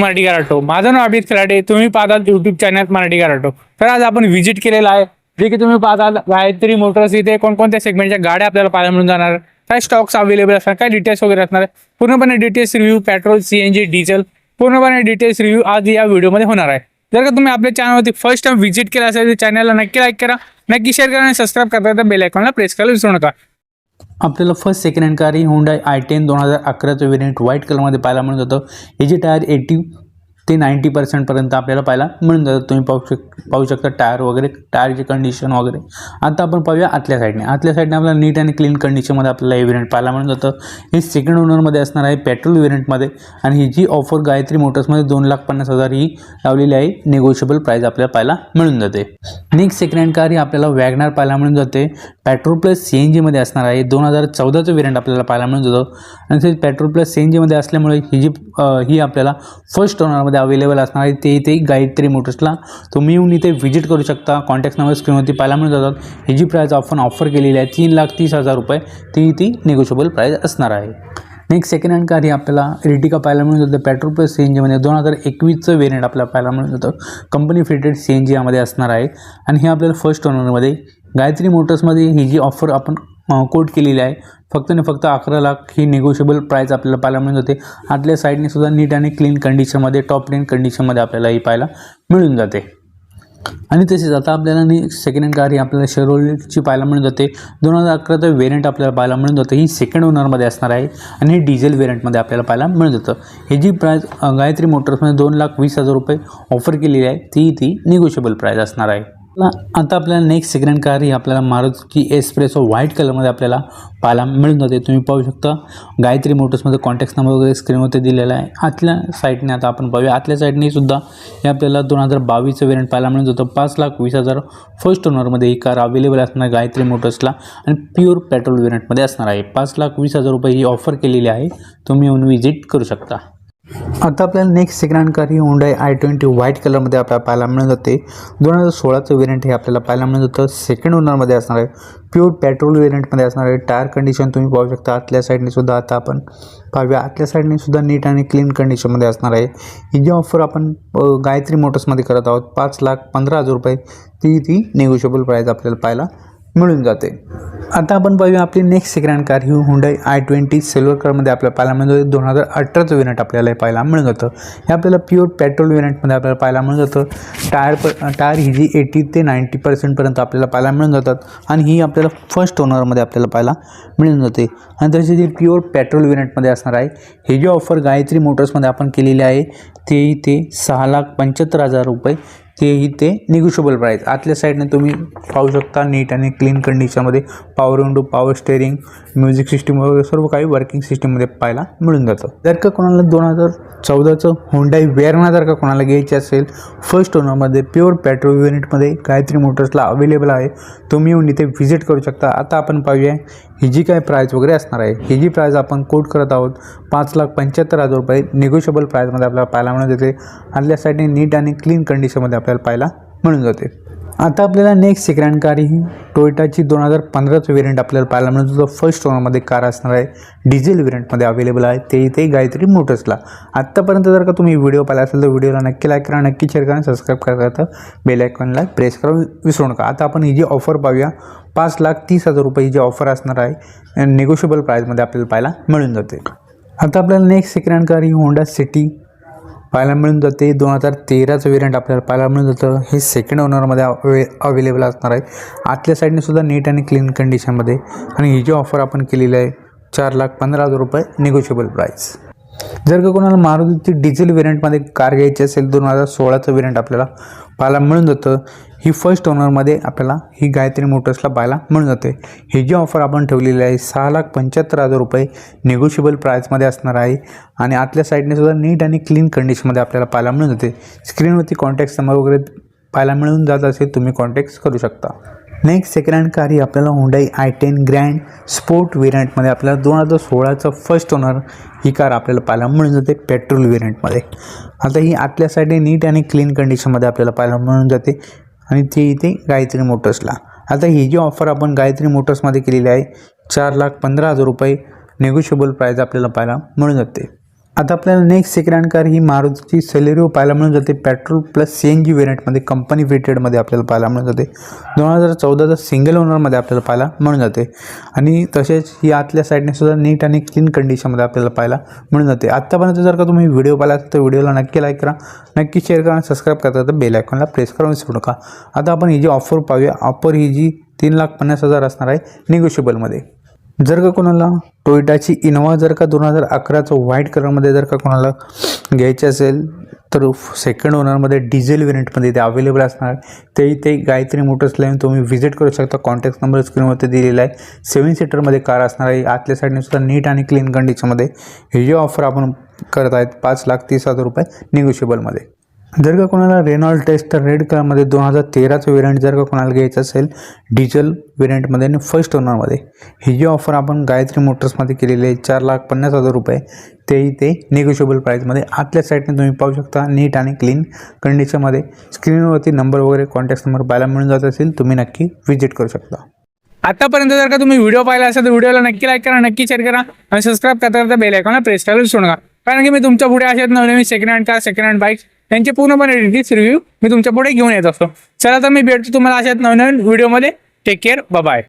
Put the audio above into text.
मराठी कराटो माझं नाव अभित खराडे तुम्ही पाहतात युट्यूब चॅनल मराठी कराटो तर आज आपण व्हिजिट केलेला आहे. जे की तुम्ही पाहतात गायत्री मोटर्स इथे कोणकोणत्या सेगमेंटच्या गाड्या आपल्याला पाहायला मिळून जाणार. काय स्टॉक्स अवेलेबल असणार काय डिटेल्स वगैरे असणार. पूर्णपणे details review petrol CNG diesel पूर्णपणे डिटेल्स रिव्ह्यू आज या व्हिडिओमध्ये होणार आहे. जर का तुम्ही आपल्या चॅनलवरती फर्स्ट टाइम व्हिजिट केला असेल तर चॅनलला नक्की लाईक करा. नक्की शेअर करा आणि सबस्क्राईब करता बेल आयकॉनला प्रेस करायला विसरू नका. आपल्याला फर्स्ट सेकंड हँड कार ही हुंडाय आय टेन दोन हजार अकराचं वेरियंट व्हाईट कलरमध्ये पाहायला मिळत जातं याची टायर एटी ते नाईंटी पर्सेंटपर्यंत आपल्याला पाहायला मिळून जातं. तुम्ही पाहू शक पाहू शकता टायर वगैरे टायरची कंडिशन वगैरे. आता आपण पाहूया आतल्या साईडने आतल्या साईडने आपल्याला नीट आणि क्लीन कंडिशनमध्ये आपल्याला हे व्हेरियंट पाहायला मिळून जातं. हे सेकंड ओनरमध्ये असणार आहे पेट्रोल व्हेरियंटमध्ये आणि ही जी ऑफर गायत्री मोटर्समध्ये दोन लाख पन्नास हजार ही लावलेली आहे निगोशिएबल प्राईस आपल्याला पाहायला मिळून जाते. नेक्स्ट सेकंड हँड कार ही आपल्याला वॅगनार पाहायला मिळून जाते. पेट्रोल प्लस सी एन जीमध्ये असणार आहे. दोन हजार चौदाचं व्हेरियंट आपल्याला पाहायला मिळून जातं. आणि पेट्रोल प्लस सी एन जीमध्ये असल्यामुळे ही जी ही आपल्याला फर्स्ट ओनरमध्ये अवेलेबल असणार आहे ते इथे गायत्री मोटर्सला तुम्ही येऊन इथे व्हिजिट करू शकता. कॉन्टॅक्ट नंबर स्क्रीनवरती पाहायला मिळून जातात. ही जी प्राईज आपण ऑफर केलेली आहे तीन लाख तीस हजार रुपये ती ती निगोशिएबल प्राईज असणार आहे. नेक्स्ट सेकंड हँड कार ही आपल्याला रिटिका पाहायला मिळून जातं. पेट्रोल प्लस सी एन जीमध्ये दोन हजार एकवीसचं वेरियंट आपल्याला पाहायला मिळून जातं. Company fitted C N G यामध्ये असणार आहे. आणि हे आपल्याला फर्स्ट ओनरमध्ये गायत्री मोटर्समध्ये ही जी ऑफर आपण कोट केलेली आहे फक्त आणि फक्त अकरा लाख ही निगोशिएबल प्राईस आपल्याला पाहायला मिळून जाते. आतल्या साईडने सुद्धा नीट आणि क्लीन कंडिशनमध्ये टॉप टेन कंडिशनमध्ये आपल्याला ही पाहायला मिळून जाते. आणि तसेच आता आपल्याला नी सेकंड हँड कार ही आपल्याला शेरोलीची पाहायला मिळून जाते. दोन हजार अकराचं वेरियंट आपल्याला पाहायला मिळून जातं. ही सेकंड ओनरमध्ये असणार आहे आणि हे डिझेल वेरियंटमध्ये आपल्याला पाहायला मिळून जातं. हे जी प्राईस गायत्री मोटर्समध्ये दोन लाख वीस हजार रुपये ऑफर केलेली आहे ती ती निगोशिएबल प्राईस असणार आहे. आता आपल्याला नेक्स्ट सेकंड कार ही आपल्याला मारुती एस्प्रेसो व्हाईट कलरमध्ये आपल्याला पाहायला मिळून जाते. तुम्ही पाहू शकता. गायत्री मोटर्समध्ये कॉन्टॅक्ट नंबर वगैरे स्क्रीनवरती दिलेला आहे. आतल्या साईडने आता आपण पाहूया. आतल्या साईडने सुद्धा हे आपल्याला दोन हजार बावीसचं वेरियंट पाहायला मिळून जातं. पाच लाख वीस हजार फर्स्ट ओनरमध्ये ही कार अवेलेबल असणार गायत्री मोटर्सला आणि प्युअर पेट्रोल वेरियंटमध्ये असणार आहे. पाच लाख वीस हजार रुपये ही ऑफर केलेली आहे. तुम्ही येऊन व्हिजिट करू शकता. आता आपल्याला नेक्स्ट सेकंड कार ही हुंडाई आय ट्वेंटी व्हाईट कलरमध्ये आपल्याला पाहायला मिळत होते दोन हजार सोळाचं वेरियंट हे आपल्याला पाहायला मिळत होतं सेकंड ओनरमध्ये असणार आहे. प्युअर पेट्रोल वेरियंटमध्ये असणार आहे. टायर कंडिशन तुम्ही पाहू शकता. आतल्या साईडने सुद्धा आता आपण पाहूया. आतल्या साईडने सुद्धा नीट आणि क्लीन कंडिशनमध्ये असणार आहे. ही जी ऑफर आपण गायत्री मोटर्समध्ये करत आहोत पाच लाख पंधरा हजार रुपये ती ती निगोशिएबल प्राईज आपल्याला पाहायला मिळून जाते. आता आपण पाहूया आपली नेक्स्ट सेकंड कार ही हुंडाई आय ट्वेंटी सिल्वर कलरमध्ये आपल्याला पाहायला मिळून दोन हजार अठराचं युनिट आपल्याला पाहायला मिळून जातं. हे आपल्याला प्युअर पेट्रोल युनिटमध्ये आपल्याला पाहायला मिळून जातं. टायर प टायर ही जी एटी ते नाईंटी पर्सेंटपर्यंत आपल्याला पाहायला मिळून जातात. आणि ही आपल्याला फर्स्ट ओनरमध्ये आपल्याला पाहायला मिळून जाते. आणि तशी जी प्युअर पेट्रोल युनिटमध्ये असणार आहे हे जी ऑफर गायत्री मोटर्समध्ये आपण केलेली आहे ते ते सहा लाख पंच्याहत्तर हजार रुपये तेही ते निगोशिएबल प्राईस आतल्या साईडने तुम्ही पाहू शकता नीट आणि क्लीन कंडिशनमध्ये power window power steering music system वगैरे सर्व काही वर्किंग सिस्टीममध्ये पाहायला मिळून जातं. जर का कोणाला दोन हजार चौदाचं होंडाई वेरणा जर का कोणाला घ्यायची असेल फर्स्ट ओनरमध्ये प्युअर पेट्रोल युनिटमध्ये गायत्री मोटर्सला अवेलेबल आहे. तुम्ही येऊन इथे व्हिजिट करू शकता. आता आपण पाहूया ही जी काय प्राईस वगैरे असणार आहे. ही जी प्राईस आपण कोट करत आहोत पाच लाख पंच्याहत्तर हजार रुपये निगोशिएबल प्राईजमध्ये आपल्याला पाहायला मिळून येते आतल्या साईडने नीट आणि क्लीन कंडिशनमध्ये आपल्याला पाहायला मिळून जाते आता आपल्याला नेक्स्ट सेकंड कार ही टोयोटाची दोन हजार पंधराचं वेरियंट आपल्याला पाहायला मिळतो जो फर्स्ट ओनरमध्ये कार असणार आहे डिझेल वेरियंटमध्ये अवेलेबल आहे. ते इथे गायत्री मोटर्सला आत्तापर्यंत जर का तुम्ही व्हिडिओ पाहिला असेल तर व्हिडिओला नक्की लाईक करा नक्की शेअर करा सबस्क्राईब करा तर बेल आयकॉनला प्रेस करा. विसरू नका. आता आपण ही जी ऑफर पाहूया पाच लाख तीस हजार रुपये ही जी ऑफर असणार आहे निगोशिएबल प्राईजमध्ये आपल्याला पाहायला मिळून जाते. आता आपल्याला नेक्स्ट सेकंड कार ही होंडा सिटी पाहायला मिळून जाते. दोन हजार तेराचं वेरियंट आपल्याला पाहायला मिळून जातं. हे सेकंड ओनरमध्ये अवे अवेलेबल असणार आहे. आतल्या साईडने सुद्धा नीट आणि क्लीन कंडिशनमध्ये आणि ही जी ऑफर आपण केलेली आहे चार लाख पंधरा हजार रुपये निगोशिएबल प्राईस जर का कोणाला मारुतीची डिझेल व्हेरियंटमध्ये कार घ्यायची असेल दोन हजार सोळाचं व्हेरियंट आपल्याला पाहायला मिळून जातं. ही फर्स्ट ओनरमध्ये आपल्याला ही गायत्री मोटर्सला पाहायला मिळून जाते. ही जी ऑफर आपण ठेवलेली आहे सहा लाख पंच्याहत्तर हजार रुपये निगोशिएबल प्राईसमध्ये असणार आहे. आणि आतल्या साईडने सुद्धा नीट आणि क्लीन कंडिशनमध्ये आपल्याला पाहायला मिळून जाते. स्क्रीनवरती कॉन्टॅक्ट नंबर वगैरे पाहायला मिळून जात असेल तुम्ही कॉन्टॅक्ट करू शकता. नेक्स्ट सेकंड कार ही आपल्याला Hyundai i ten grand sport व्हेरियंटमध्ये आपल्याला दोन हजार सोळाचं फर्स्ट ओनर ही कार आपल्याला पाहायला मिळून जाते पेट्रोल व्हेरियंटमध्ये आता ही आतल्या साईडने नीट आणि क्लीन कंडिशनमध्ये आपल्याला पाहायला मिळून जाते. आणि ती इथे गायत्री मोटर्सला आता ही जी ऑफर आपण गायत्री मोटर्समध्ये केलेली आहे चार लाख पंधरा हजार रुपये नेगोशिएबल प्राईज आपल्याला पाहायला मिळून जाते. आता आपल्याला नेक्स्ट सेकंड हँड कार ही मारुतीची सेलेरिओ पाहायला मिळून जाते. Petrol plus C N G व्हेरियंटमध्ये company फिटेडमध्ये आपल्याला पाहायला मिळून जाते. दोन हजार चौदाचा सिंगल ओनरमध्ये आपल्याला पाहायला मिळून जाते. आणि तसेच ही आतल्या साईडने सुद्धा नीट आणि क्लीन कंडिशनमध्ये आपल्याला पाहायला मिळून जाते. आत्तापर्यंत जर का तुम्ही व्हिडिओ पाहिला असेल तर व्हिडिओला नक्की लाईक करा. नक्की शेअर करा आणि सबस्क्राईब करता तर बेल आयकॉनला प्रेस करून विसरू नका. आता आपण ही जी ऑफर पाहूया ऑफर ही जी तीन लाख पन्नास हजार असणार आहे निगोशिएबलमध्ये जर का कोणाला टोयोटाची इनोवा जर का दोन हजार अकराचं व्हाईट कलरमध्ये जर का कोणाला घ्यायची असेल तर सेकंड ओनरमध्ये डिझेल व्हेरियंटमध्ये ते अवेलेबल असणार. तेही ते गायत्री मोटर्सला येऊन तुम्ही व्हिजिट करू शकता. कॉन्टॅक्ट नंबर स्क्रीनवरती दिलेला आहे. सेवन सीटरमध्ये कार असणार आहे. आतल्या साईडने सुद्धा नीट आणि क्लीन कंडिशनमध्ये हे ऑफर आपण करत आहेत पाच लाख तीस हजार रुपये निगोशिएबलमध्ये जर का कोणाला रेनॉल्ड टेस्ट तर रेड कलरमध्ये दोन हजार तेराचं वेरियंट जर का कोणाला घ्यायचं असेल डिझेल वेरियंटमध्ये आणि फर्स्ट ओनरमध्ये ही जी ऑफर आपण गायत्री मोटर्समध्ये केलेली आहे चार लाख पन्नास हजार रुपये तेही ते निगोशिएबल प्राईजमध्ये आतल्या साईडने तुम्ही पाहू शकता नीट आणि क्लीन कंडिशनमध्ये स्क्रीनवरती नंबर वगैरे कॉन्टॅक्ट नंबर पाहायला मिळून जात असेल तुम्ही नक्की व्हिजिट करू शकता. आतापर्यंत जर का तुम्ही व्हिडिओ पाहिला असेल तर व्हिडिओला नक्की लाईक करा नक्की शेअर करा आणि सबस्क्राईब करता करता बेल आयकॉनला प्रेस करायला विसरू नका. कारण की मी तुमच्यापुढे असे नवनवीन second hand car second hand bikes यांचे पूर्णपणे डिटेल्स रिव्ह्यू मी तुमच्यापुढे घेऊन येत असतो. चला तर मी भेटतो तुम्हाला अशाच नवनवीन व्हिडिओमध्ये टेक केअर बाय